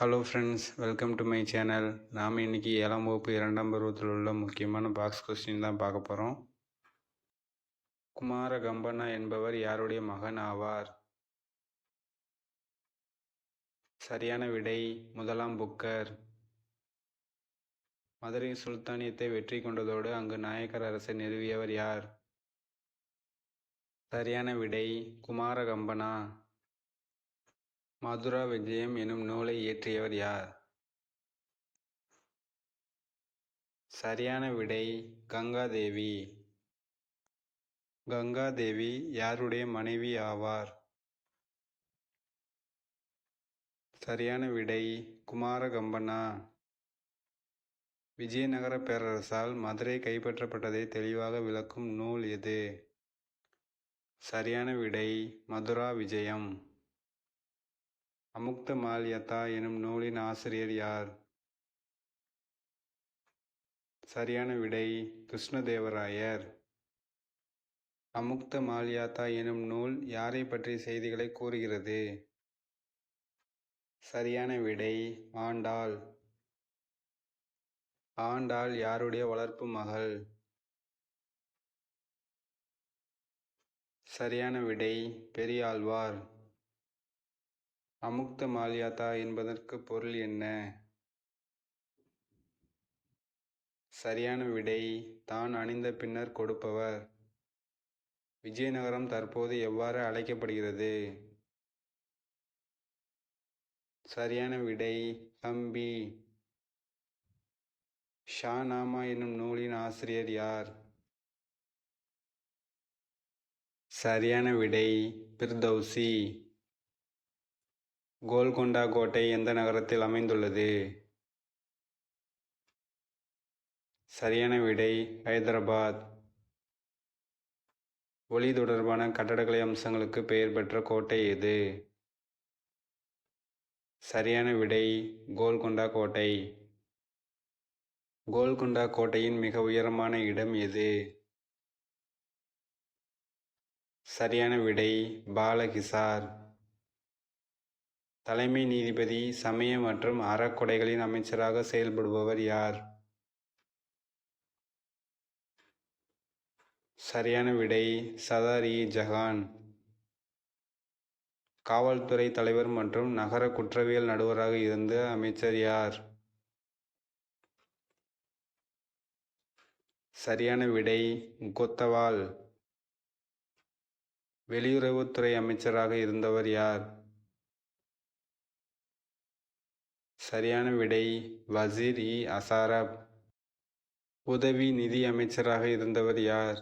Hello friends welcome to my channel நாம் இன்றைக்கி ஏழாம் வகுப்பு இரண்டாம் பருவத்தில் உள்ள முக்கியமான பாக்ஸ் கொஸ்டின் தான் பார்க்க போகிறோம் குமார கம்பனா என்பவர் யாருடைய மகன் ஆவார்? சரியான விடை முதலாம் புக்கர். மதுரை சுல்தானியத்தை வெற்றி கொண்டதோடு அங்கு நாயக்கர் அரசை நிறுவியவர் யார்? சரியான விடை குமார கம்பனா. மதுரா விஜயம் எனும் நூலை இயற்றியவர் யார்? சரியான விடை கங்காதேவி. கங்காதேவி யாருடைய மனைவி ஆவார்? சரியான விடை குமாரகம்பனா. விஜயநகர பேரரசால் மதுரை கைப்பற்றப்பட்டதை தெளிவாக விளக்கும் நூல் எது? சரியான விடை மதுரா விஜயம். அமுக்த மால்யதா எனும் நூலின் ஆசிரியர் யார்? சரியான விடை கிருஷ்ணதேவராயர். அமுக்த மால்யாத்தா எனும் நூல் யாரை பற்றிய செய்திகளை கூறுகிறது? சரியான விடை ஆண்டாள். ஆண்டாள் யாருடைய வளர்ப்பு மகள்? சரியான விடை பெரியாழ்வார். அமுக்த மால்யாதா என்பதற்கு பொருள் என்ன? சரியான விடை தான் அணிந்த பின்னர் கொடுப்பவர். விஜயநகரம் தற்போது எவ்வாறு அழைக்கப்படுகிறது? சரியான விடை தம்பி. ஷாநாமா என்னும் நூலின் ஆசிரியர் யார்? சரியான விடை பிர்தௌசி. கோல்கொண்டா கோட்டை எந்த நகரத்தில் அமைந்துள்ளது? சரியான விடை ஹைதராபாத். ஒளி தொடர்பான கட்டடக்கலை அம்சங்களுக்கு பெயர் பெற்ற கோட்டை எது? சரியான விடை கோல்கொண்டா கோட்டை. கோல்கொண்டா கோட்டையின் மிக உயரமான இடம் எது? சரியான விடை பாலகிசார். தலைமை நீதிபதி சமய மற்றும் அறக்கொடைகளின் அமைச்சராக செயல்படுபவர் யார்? சரியான விடை சதாரி ஜஹான். காவல்துறை தலைவர் மற்றும் நகர குற்றவியல் நடுவராக இருந்த அமைச்சர் யார்? சரியான விடை கொத்தவால் வெளியுறவுத்துறை அமைச்சராக இருந்தவர் யார்? சரியான விடை வசீர் இ. அசாரப். உதவி நிதி அமைச்சராக இருந்தவர் யார்?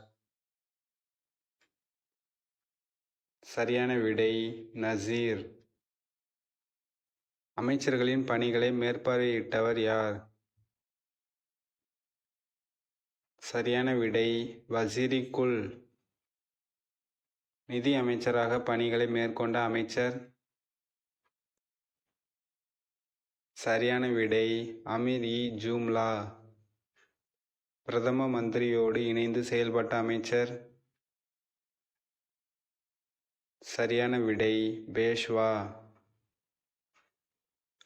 சரியான விடை நசீர். அமைச்சர்களின் பணிகளை மேற்பார்வையிட்டவர் யார்? சரியான விடை வசீரிக்குள் நிதி அமைச்சராக பணிகளை மேற்கொண்ட அமைச்சர் சரியான விடை. அமீர் இ ஜூம்லா. பிரதம மந்திரியோடு இணைந்து செயல்பட்ட அமைச்சர். சரியான விடை. பேஷ்வா.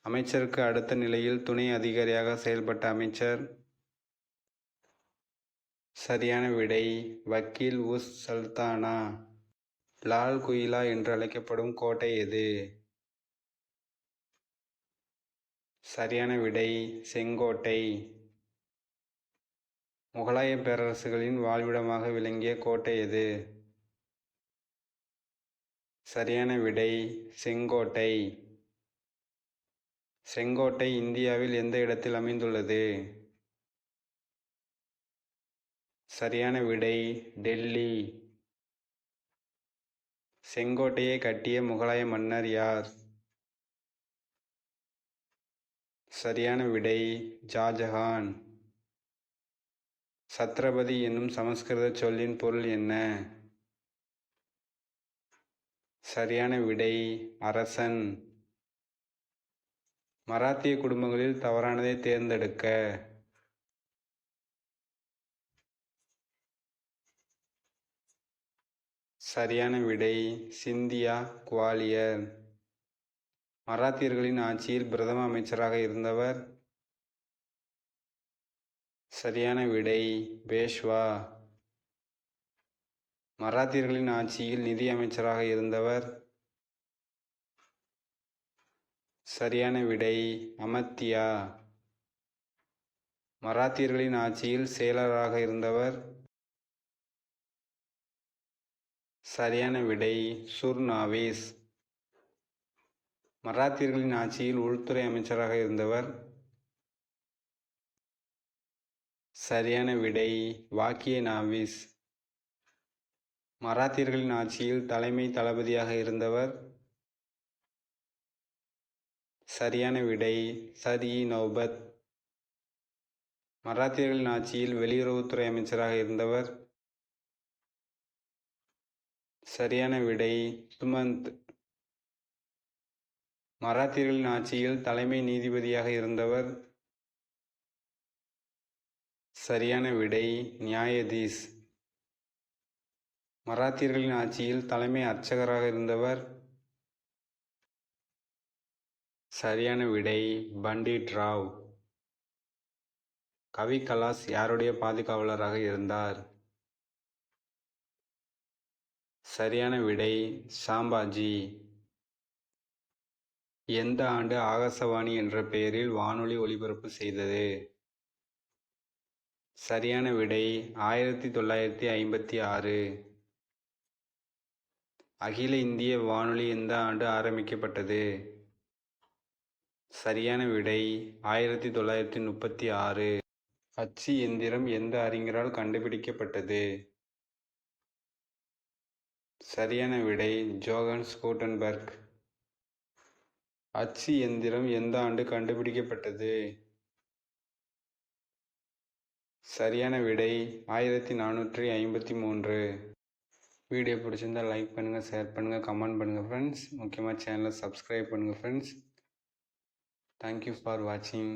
அமைச்சருக்கு அடுத்த நிலையில் துணை அதிகாரியாக செயல்பட்ட அமைச்சர். சரியான விடை. வக்கீல் உஸ் சல்தானா. லால் குயிலா என்று அழைக்கப்படும் கோட்டை எது? சரியான விடை செங்கோட்டை. முகலாய பேரரசுகளின் வாழ்விடமாக விளங்கிய கோட்டை எது? சரியான விடை செங்கோட்டை. செங்கோட்டை இந்தியாவில் எந்த இடத்தில் அமைந்துள்ளது? சரியான விடை டெல்லி. செங்கோட்டையை கட்டிய முகலாய மன்னர் யார்? சரியான விடை ஜாஜஹான் சத்ரபதி என்னும் சமஸ்கிருத சொல்லின் பொருள் என்ன? சரியான விடை அரசன். மராத்திய குடும்பங்களில் தவறானதை தேர்ந்தெடுக்க. சரியான விடை சிந்தியா குவாலியர். மராத்தியர்களின் ஆட்சியில் பிரதம அமைச்சராக இருந்தவர் சரியான விடை பேஷ்வா. மராத்தியர்களின் ஆட்சியில் நிதி அமைச்சராக இருந்தவர் சரியான விடை அமத்தியா. மராத்தியர்களின் ஆட்சியில் செயலராக இருந்தவர் சரியான விடை சுர்நாவிஸ் மராத்தியர்களின் ஆட்சியில் உள்துறை அமைச்சராக இருந்தவர் சரியான விடை வாக்கிய நாவிஸ். மராத்தியர்களின் ஆட்சியில் தலைமை தளபதியாக இருந்தவர் சரியான விடை சரி நௌபத். மராத்தியர்களின் ஆட்சியில் வெளியுறவுத்துறை அமைச்சராக இருந்தவர் சரியான விடை சுமந்த். மராத்தியர்களின் ஆட்சியில் தலைமை நீதிபதியாக இருந்தவர் சரியான விடை நியாயதீஸ். மராத்தியர்களின் ஆட்சியில் தலைமை அர்ச்சகராக இருந்தவர் சரியான விடை பண்டிட் ராவ். கவி கலாஸ் யாருடைய பாதுகாவலராக இருந்தார்? சரியான விடை சாம்பாஜி எந்த ஆண்டு ஆகாசவாணி என்ற பெயரில் வானொலி ஒலிபரப்பு செய்தது? சரியான விடை ஆயிரத்தி தொள்ளாயிரத்தி ஐம்பத்தி ஆறு. அகில இந்திய வானொலி எந்த ஆண்டு ஆரம்பிக்கப்பட்டது? சரியான விடை ஆயிரத்தி தொள்ளாயிரத்தி முப்பத்தி ஆறு. அச்சு எந்திரம் எந்த அறிஞரால் கண்டுபிடிக்கப்பட்டது? சரியான விடை ஜோகன்ஸ் கூட்டன்பர்க் அச்சு எந்திரம் எந்த ஆண்டு கண்டுபிடிக்கப்பட்டது? சரியான விடை ஆயிரத்தி நானூற்றி ஐம்பத்தி மூன்று. வீடியோ பிடிச்சிருந்தால் லைக் பண்ணுங்கள் ஷேர் பண்ணுங்கள் கமெண்ட் பண்ணுங்கள் ஃப்ரெண்ட்ஸ் முக்கியமாக சேனலை சப்ஸ்கிரைப் பண்ணுங்கள் ஃப்ரெண்ட்ஸ் தேங்க்யூ ஃபார் வாட்சிங்